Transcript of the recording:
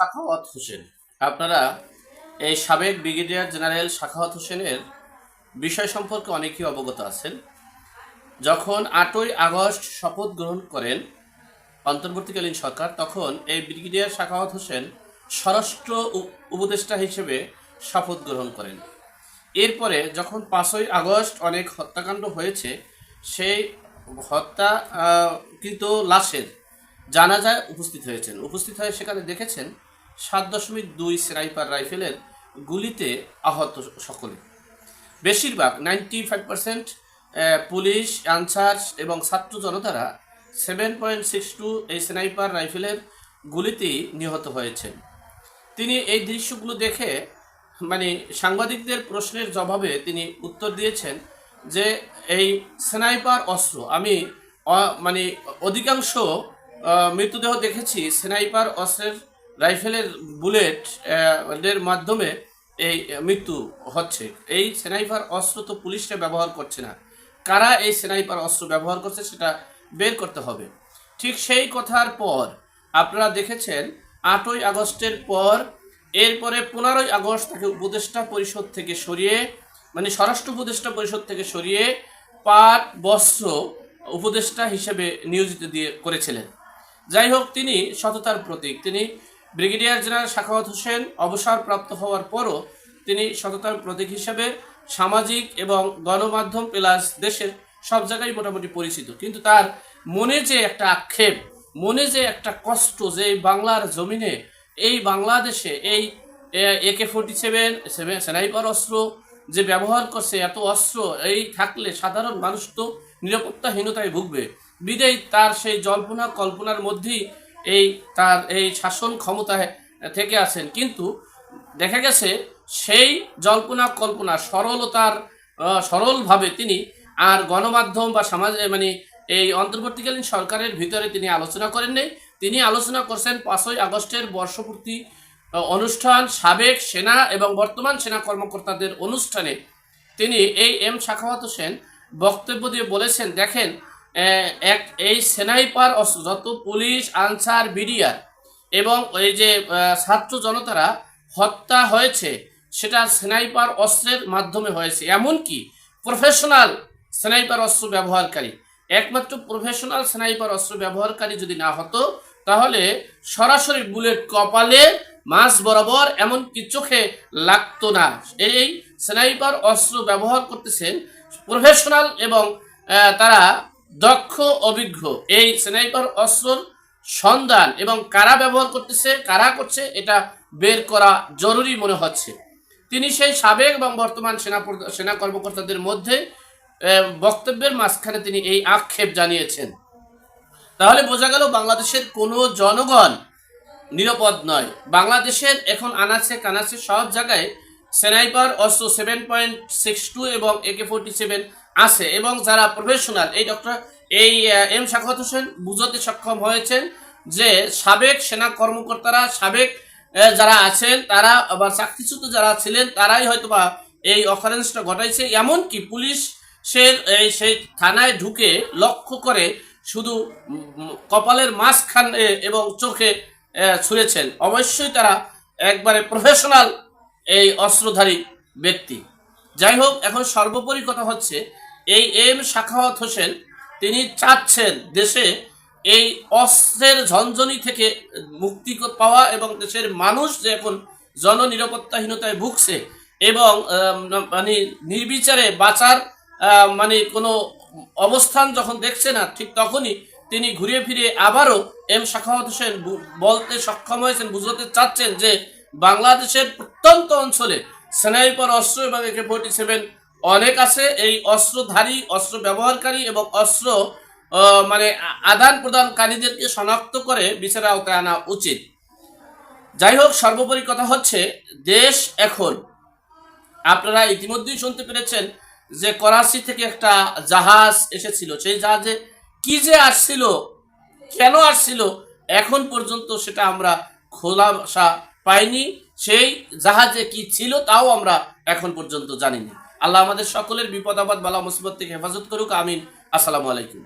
সাখাওয়াত হোসেন। আপনারা এই সাবেক ব্রিগেডিয়ার জেনারেল সাখাওয়াত হোসেনের বিষয় সম্পর্কে অনেকেই অবগত আছেন। যখন আটই আগস্ট শপথ গ্রহণ করেন অন্তর্বর্তীকালীন সরকার, তখন এই ব্রিগেডিয়ার সাখাওয়াত হোসেন স্বরাষ্ট্র উপদেষ্টা হিসেবে শপথ গ্রহণ করেন। এরপরে যখন পাঁচই আগস্ট অনেক হত্যাকাণ্ড হয়েছে, সেই হত্যা কিন্তু লাশের জানাজায় উপস্থিত হয়েছেন। উপস্থিত হয়ে সেখানে দেখেছেন সাত দশমিক দুই স্নাইপার রাইফেলের গুলিতে আহত সকলে। বেশিরভাগ ninety five percent police Ansar এবং ছাত্র জনতারা সেভেন পয়েন্ট সিক্স টু এই স্নাইপার রাইফেলের গুলিতেই নিহত হয়েছেন। তিনি এই দৃশ্যগুলো দেখে মানে সাংবাদিকদের প্রশ্নের জবাবে তিনি উত্তর দিয়েছেন যে এই স্নাইপার অস্ত্র, আমি মানে অধিকাংশ মৃতদেহ দেখেছি স্নাইপার অস্ত্রের রাইফেলের বুলেট, এর মাধ্যমে এই মৃত্যু হচ্ছে। এই স্নাইপার অস্ত্র তো পুলিশরা ব্যবহার করছে না। কারা এই স্নাইপার অস্ত্র ব্যবহার করছে সেটা বের করতে হবে। ঠিক সেই কথার পর আপনারা দেখেছেন, আটই আগস্টের পর এরপরে পনেরোই আগস্ট তাকে উপদেষ্টা পরিষদ থেকে সরিয়ে মানে স্বরাষ্ট্র উপদেষ্টা পরিষদ থেকে সরিয়ে পাট বস্ত্র উপদেষ্টা হিসেবে নিয়োজিত দিয়ে করেছিলেন। যাই হোক, তিনি সততার প্রতীক। তিনি ব্রিগেডিয়ার জেনারেল শাখাওয়াত হোসেন অবসরপ্রাপ্ত হওয়ার পরও তিনি সততার প্রতীক হিসেবে সামাজিক এবং গণমাধ্যম প্লাস দেশের সব জায়গায় মোটামুটি পরিচিত। কিন্তু তার মনে যে একটা আক্ষেপ, মনে যে একটা কষ্ট যে বাংলার জমিনে, এই বাংলাদেশে এই একে ফোর্টি সেভেন স্নাইপার অস্ত্র যে ব্যবহার করছে, এত অস্ত্র, এই থাকলে সাধারণ মানুষ তো নিরাপত্তাহীনতায় ভুগবে। বিদেই তার সেই জল্পনা কল্পনার মধ্যেই এই তার এই শাসন ক্ষমতায় থেকে আছেন। কিন্তু দেখা গেছে সেই জল্পনা কল্পনা সরলতার সরলভাবে তিনি আর গণমাধ্যম বা সমাজ মানে এই অন্তর্বর্তীকালীন সরকারের ভিতরে তিনি আলোচনা করেন নাই। তিনি আলোচনা করছেন পাঁচই আগস্টের বর্ষপূর্তি অনুষ্ঠান, সাবেক সেনা এবং বর্তমান সেনা কর্মকর্তাদের অনুষ্ঠানে। তিনি এই এম শাখাওয়াত হোসেন বক্তব্য দিয়ে বলেছেন, দেখেন এক, এই সেনাইপার অস্ত্র যত পুলিশ, আনসার, বিডিআর এবং এই যে ছাত্র জনতারা হত্যা হয়েছে, সেটা স্নাইপার অস্ত্রের মাধ্যমে হয়েছে। এমনকি প্রফেশনাল স্নাইপার অস্ত্র ব্যবহারকারী, একমাত্র প্রফেশনাল স্নাইপার অস্ত্র ব্যবহারকারী যদি না হতো, তাহলে সরাসরি বুলেট কপালে মাছ বরাবর এমনকি চোখে লাগতো না। এই স্নাইপার অস্ত্র ব্যবহার করতেছেন প্রফেশনাল এবং তারা দক্ষ অভিজ্ঞ। এই স্নাইপার অস্ত্রর সন্ধান এবং কারা ব্যবহার করতেছে, কারা করছে, এটা বের করা জরুরি মনে হচ্ছে। তিনি সেই সাবেক এবং বর্তমান সেনা সেনা কর্মকর্তাদের মধ্যে বক্তব্যের মাঝখানে তিনি এই আক্ষেপ জানিয়েছেন। তাহলে বোঝা গেল বাংলাদেশের কোনো জনগণ নিরাপদ নয়। বাংলাদেশের এখন আনাচে কানাচে সব জায়গায় স্নাইপার অস্ত্র সেভেন পয়েন্ট সিক্স টু এবং একে ফোরটি সেভেন আছে এবং যারা প্রফেশনাল এই ডক্টর এই এম শাখাত হোসেন বুঝতে সক্ষম হয়েছেন যে সাবেক সেনা কর্মকর্তারা, সাবেক যারা আছেন, তারা বা চাকরিচ্যুত যারা ছিলেন, তারাই হয়তোবা এই অকারেন্সটা ঘটাইছে। এমনকি পুলিশের এই, সেই থানায় ঢুকে লক্ষ্য করে শুধু কপালের মাঝখানে এবং চোখে ছুঁড়েছেন। অবশ্যই তারা একবারে প্রফেশনাল এই অস্ত্রধারী ব্যক্তি। যাই হোক, এখন সর্বোপরি কথা হচ্ছে এই এম শাখাওয়াত হোসেন, তিনি চাচ্ছেন দেশে এই অস্ত্রের ঝনঝনি থেকে মুক্তি পাওয়া এবং দেশের মানুষ যে এখন জননিরাপত্তাহীনতায় ভুগছে এবং মানে নির্বিচারে বাঁচার মানে কোনো অবস্থান যখন দেখছে না, ঠিক তখনই তিনি ঘুরে ফিরে আবারও এম শাখাওয়াত হোসেন বলতে সক্ষম হয়েছেন, বুঝতে চাচ্ছেন যে বাংলাদেশের প্রত্যন্ত অঞ্চলে স্নাইপার অস্ত্র এবং একে ফোর্টি সেভেন অনেক আছে, এই অস্ত্রধারী, অস্ত্র ব্যবহারকারী এবং অস্ত্র মানে আদান প্রদানকারীদেরকে শনাক্ত করে বিচারের আওতায় আনা উচিত। যাই হোক, সর্বোপরি কথা হচ্ছে, দেশ এখন, আপনারা ইতিমধ্যেই শুনতে পেরেছেন যে করাচি থেকে একটা জাহাজ এসেছিল। সেই জাহাজে কি যে আসছিল, কেন আসছিল, এখন পর্যন্ত সেটা আমরা খোলাসা পাইনি। সেই জাহাজে কি ছিল, তাও আমরা এখন পর্যন্ত জানিনি। আল্লাহ আমাদের সকলের বিপদ আপদ বালা মুসিবত থেকে হেফাজত করুক আমিন। আসসালামু আলাইকুম।